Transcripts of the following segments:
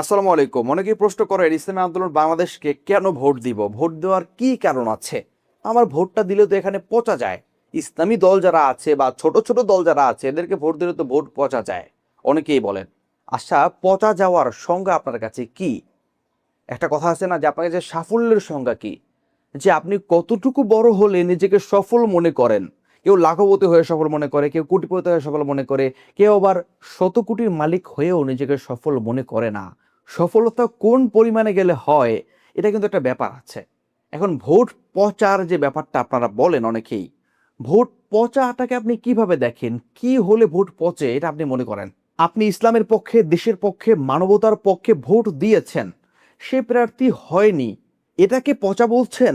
আসসালামু আলাইকুম। অনেকেই প্রশ্ন করেন, ইসলামী আন্দোলন বাংলাদেশকে কেন ভোট দিব? ভোট দেওয়ার কি কারণ আছে? আমার ভোটটা দিলে তো এখানে পচা যায়। ইসলামী দল যারা আছে বা ছোট ছোট দল যারা আছে, এদেরকে ভোট দিলে তো ভোট পচা যায়। অনেকেই বলেন আচ্ছা পচা যাওয়ার সংজ্ঞা আপনার কাছে কি? একটা কথা আছে না যে আপনার কাছে সাফল্যের সংজ্ঞা কি? যে আপনি কতটুকু বড় হলে নিজেকে সফল মনে করেন? কেউ লাখপতি হয়ে সফল মনে করে, কেউ কোটিপতি হয়ে সফল মনে করে, কেউ আবার শত কোটির মালিক হয়েও নিজেকে সফল মনে করে না। সফলতা কোন পরিমাণে গেলে হয়, এটা কিন্তু একটা ব্যাপার আছে। এখন ভোট পচার যে ব্যাপারটা আপনারা বলেন অনেকেই, ভোট পচাটাকে আপনি কীভাবে দেখেন, কি হলে ভোট পচে, এটা আপনি মনে করেন? আপনি ইসলামের পক্ষে, দেশের পক্ষে, মানবতার পক্ষে ভোট দিয়েছেন, সে প্রার্থী হয়নি, এটাকে পচা বলছেন?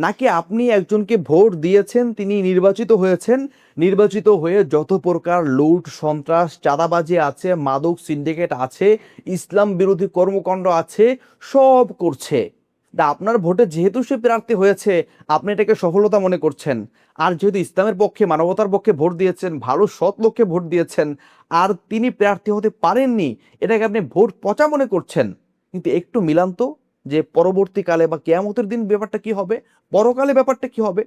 নাকি আপনি একজনকে ভোট দিয়েছেন, তিনি নির্বাচিত হয়েছেন? নির্বাচিত হয়ে যত প্রকার লুট, সন্ত্রাস, চাঁদাবাজি আছে, মাদক সিন্ডিকেট আছে, ইসলাম বিরোধী কর্মকাণ্ড আছে, সব করছে। তা আপনার ভোটে যেহেতু সে প্রার্থী হয়েছে, আপনি এটাকে সফলতা মনে করছেন। আর যেহেতু ইসলামের পক্ষে, মানবতার পক্ষে ভোট দিয়েছেন, ভালো সৎ লোককে ভোট দিয়েছেন, আর তিনি প্রার্থী হতে পারেননি, এটাকে আপনি ভোট পচা মনে করছেন। কিন্তু একটু মিলান তো। যে পরবর্তীকালে বা কেয়ামতের দিন ব্যাপারটা কি হবে? পরকালে ব্যাপারটা কি হবে?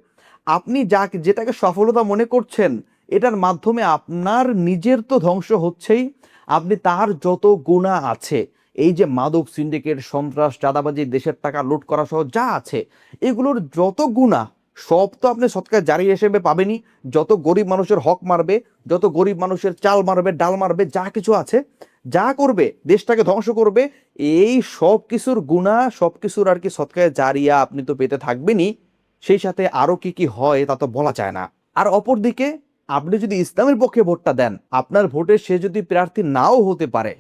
আপনি যা যেটাকে সফলতা মনে করছেন, এটার মাধ্যমে আপনার নিজের তো ধ্বংস হচ্ছেই। আপনি তার যত গুণা আছে, এই যে মাদক, সিন্ডিকেট, সন্ত্রাস, চাঁদাবাজি, দেশের টাকা লুট করা সহ যা আছে, এগুলোর যত গুণা, সব তো আপনি সৎকার জারি হিসেবে পাবেনই। যত গরিব মানুষের হক মারবে, যত গরিব মানুষের চাল মারবে, ডাল মারবে, যা কিছু আছে যা করবে, দেশটাকে ধ্বংস করবে, এই সব কিছুর গুণা, সব কিছুর আর কি সৎকায় জারিয়া আপনি তো পেতে থাকবেনই, সেই সাথে আরও কি কি হয় তা তো বলা যায় না। আর অপরদিকে, আপনি যদি ইসলামের পক্ষে ভোটটা দেন, আপনার ভোটে সে যদি প্রার্থী নাও হতে পারে,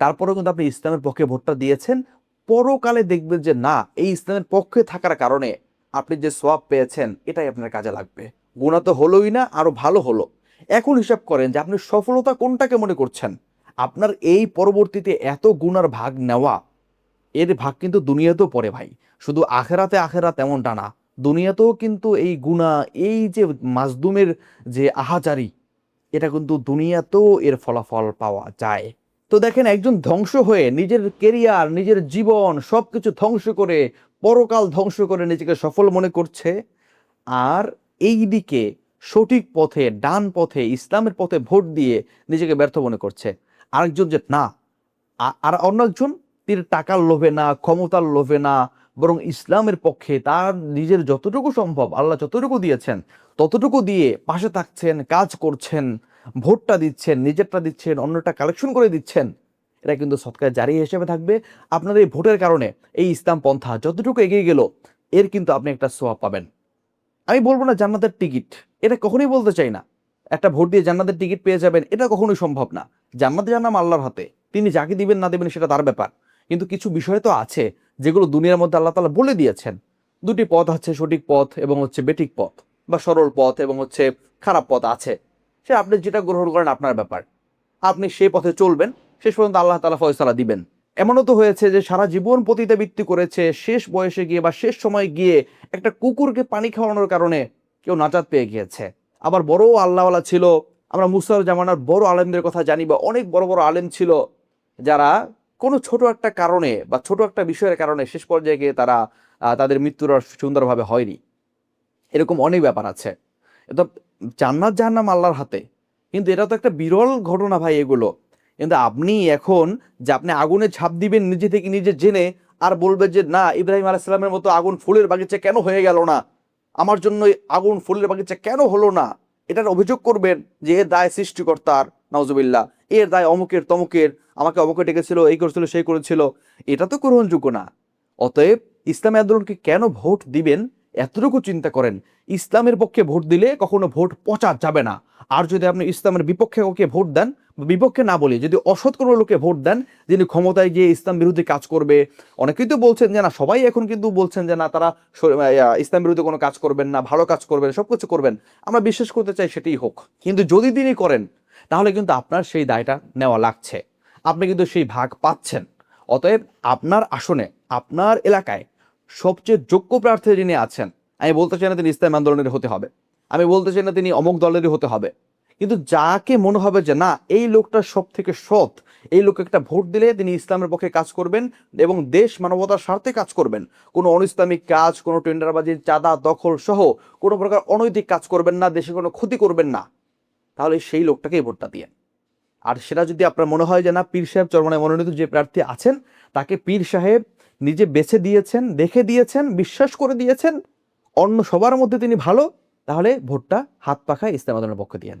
তারপরেও কিন্তু আপনি ইসলামের পক্ষে ভোটটা দিয়েছেন, পরকালে দেখবেন যে না, এই ইসলামের পক্ষে থাকার কারণে আপনি যে সোয়াব পেয়েছেন, এটাই আপনার কাজে লাগবে। গুণা তো হলোই না, আরও ভালো হলো। এখন হিসাব করেন যে আপনি সফলতা কোনটাকে মনে করছেন? আপনার এই পরবর্তীতে এত গুণার ভাগ নেওয়া, এর ভাগ কিন্তু দুনিয়াতেও পড়ে ভাই। শুধু আখেরাতে আখেরা তেমনটা না, দুনিয়াতেও কিন্তু এই গুণা এই যে মাজদুমের যে আহাজারি, এটা কিন্তু দুনিয়াতেও এর ফলাফল পাওয়া যায়। তো দেখেন একজন ধ্বংস হয়ে নিজের কেরিয়ার নিজের জীবন সব কিছু ধ্বংস করে, পরকাল ধ্বংস করে নিজেকে সফল মনে করছে। আর এই দিকে সঠিক পথে, ডান পথে, ইসলামের পথে ভোট দিয়ে নিজেকে ব্যর্থ মনে করছে। আরেকজন যে না আর অন্য একজন তিনি টাকার লোভে না, ক্ষমতার লোভে না, বরং ইসলামের পক্ষে তার নিজের যতটুকু সম্ভব, আল্লাহ যতটুকু দিয়েছেন, ততটুকু দিয়ে পাশে থাকছেন, কাজ করছেন, ভোটটা দিচ্ছেন, নিজেরটা দিচ্ছেন, অন্যটা কালেকশন করে দিচ্ছেন, এটা কিন্তু সৎকার জারি হিসেবে থাকবে। আপনার এই ভোটের কারণে এই ইসলাম পন্থা যতটুকু এগিয়ে গেল, এর কিন্তু আপনি একটা সোয়াব পাবেন। আমি বলব না জান্নাতের টিকিট, এটা কখনোই বলতে চাই না। একটা ভোট দিয়ে জান্নাতের টিকিট পেয়ে যাবেন, এটা কখনোই সম্ভব না। জান্নাত জান্নাম আল্লাহর হাতে। তিনি যাকে দিবেন, না দেবেন, সেটা তার ব্যাপার। কিন্তু কিছু বিষয় তো আছে যেগুলো দুনিয়ার মধ্যে আল্লাহ তালা বলে দিয়েছেন। দুটি পথ আছে, সঠিক পথ এবং হচ্ছে বেঠিক পথ বা সরল পথ এবং হচ্ছে খারাপ পথ আছে। সে আপনি যেটা গ্রহণ করেন আপনার ব্যাপার। আপনি সেই পথে চলবেন, শেষ পর্যন্ত আল্লাহ তালা ফয়সালা দিবেন। এমনও তো হয়েছে যে সারা জীবন পতিতাবৃত্তি করেছে, শেষ বয়সে গিয়ে বা শেষ সময় গিয়ে একটা কুকুরকে পানি খাওয়ানোর কারণে কেউ নাজাত পেয়ে গিয়েছে। আবার বড় আল্লাহওয়ালা ছিল আমরা মুসার জামানার বড় আলেমদের কথা জানি বা অনেক বড় বড় আলেম ছিল যারা কোনো ছোট একটা কারণে বা ছোট একটা বিষয়ের কারণে শেষ পর্যায়ে গিয়ে তারা তাদের মৃত্যুর সুন্দরভাবে হয়নি। এরকম অনেক ব্যাপার আছে। এটা জান্নাত জাহান্নাম আল্লাহর হাতে। কিন্তু এটা তো একটা বিরল ঘটনা ভাই এগুলো। কিন্তু আপনি এখন যে আপনি আগুনে ঝাঁপ দিবেন নিজে থেকে নিজে জেনে আর বলবেন যে, না, ইব্রাহিম আলাইসালামের মতো আগুন ফুলের বাগিচা কেন হয়ে গেল না? আমার জন্য আগুন ফুলের বাগিচা কেন হলো না? এটার অভিযোগ করবেন যে এর দায় সৃষ্টিকর্তার নজবিল্লা এর দায় অমুকের, তমুকের, আমাকে অমুকে ডেকেছিল, এই করেছিল, সেই করেছিল। এটা তো গ্রহণযোগ্য না। অতএব ইসলামী আন্দোলনকে কেন ভোট দিবেন? এতটুকু চিন্তা করেন। ইসলামের পক্ষে ভোট দিলে কখনো ভোট পচা যাবে না। আর যদি আপনি ইসলামের বিপক্ষে ভোট দেন বিপক্ষে না বলি, যদি অসৎ কোনো লোকে ভোট দেন, যিনি ক্ষমতায় গিয়ে ইসলাম বিরোধী কাজ করবে, অনেকেই তো বলছেন যে, না, সবাই এখন কিন্তু বলছেন যে, না, তারা ইসলাম বিরোধী কোনো কাজ করবেন না, ভালো কাজ করবেন সব কিছু করবেন। আমরা বিশ্বাস করতে চাই সেটাই হোক। কিন্তু যদি তিনি করেন, তাহলে কিন্তু আপনার সেই দায়টা নেওয়া লাগছে। আপনি কিন্তু সেই ভাগ পাচ্ছেন। অতএব আপনার আসনে, আপনার এলাকায় সবচেয়ে যোগ্য প্রার্থী যিনি আছেন, আমি বলতে চাই না তিনি ইসলাম আন্দোলনের হতে হবে। আমি বলতে চাই না তিনি অমুক দলেরই হতে হবে। কিন্তু যাকে মনে হবে যে না, এই লোকটা সব থেকে সৎ, এই লোক একটা ভোট দিলে তিনি ইসলামের পক্ষে কাজ করবেন এবং দেশ মানবতার স্বার্থে কাজ করবেন। কোনো অনিসলামিক কাজ, কোনো টেন্ডারবাজি, চাঁদা, দখল সহ কোনো প্রকার অনৈতিক কাজ করবেন না, দেশে কোনো ক্ষতি করবেন না। তাহলে সেই লোকটাকেই ভোটটা দিয়ে। আর সেটা যদি আপনার মনে হয় যে না, পীর সাহেব চরমনায় মনোনীত যে প্রার্থী আছেন, তাকে পীর সাহেব নিজে বেছে দিয়েছেন, দেখে দিয়েছেন, বিশ্বাস করে দিয়েছেন, অন্য সবার মধ্যে তিনি ভালো, তাহলে ভোটটা হাত পাখায় ইসলাম আন্দোলনের পক্ষে দিয়েন